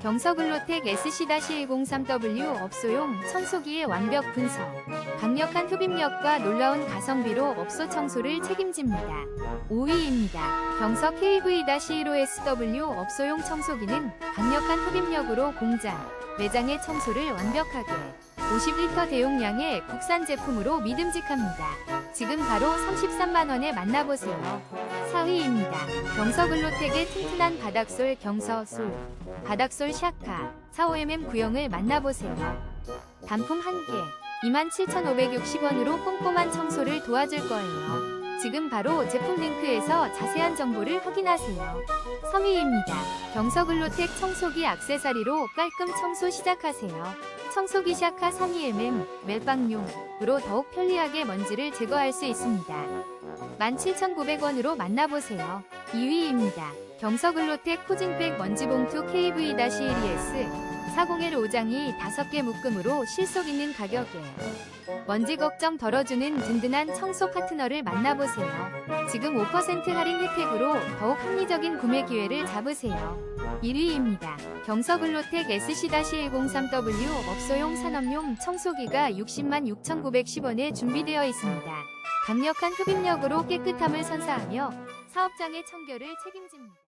경서글로텍 SC-103W 업소용 청소기의 완벽 분석. 강력한 흡입력과 놀라운 가성비로 업소 청소를 책임집니다. 5위입니다. 경서 KV-15SW 업소용 청소기는 강력한 흡입력으로 공장, 매장의 청소를 완벽하게 50리터 대용량의 국산 제품으로 믿음직합니다. 지금 바로 33만원에 만나보세요. 4위입니다. 경서글로텍의 튼튼한 바닥솔 경서솔 바닥솔 샤카 45mm 구형을 만나보세요. 단품 1개 27,560원으로 꼼꼼한 청소를 도와줄 거예요. 지금 바로 제품 링크에서 자세한 정보를 확인하세요. 3위입니다. 경서글로텍 청소기 액세서리로 깔끔 청소 시작하세요. 청소기 샤카 32mm 멜빵용으로 더욱 편리하게 먼지를 제거할 수 있습니다. 17,900원으로 만나보세요. 2위입니다. 경서글로텍 코징백 먼지봉투 KV-1ES 40L 5장이 5개 묶음으로 실속 있는 가격에 먼지 걱정 덜어주는 든든한 청소 파트너를 만나보세요. 지금 5% 할인 혜택으로 더욱 합리적인 구매 기회를 잡으세요. 1위입니다. 경서글로텍 SC-103W 업소용 산업용 청소기가 60만 6,910원에 준비되어 있습니다. 강력한 흡입력으로 깨끗함을 선사하며 사업장의 청결을 책임집니다.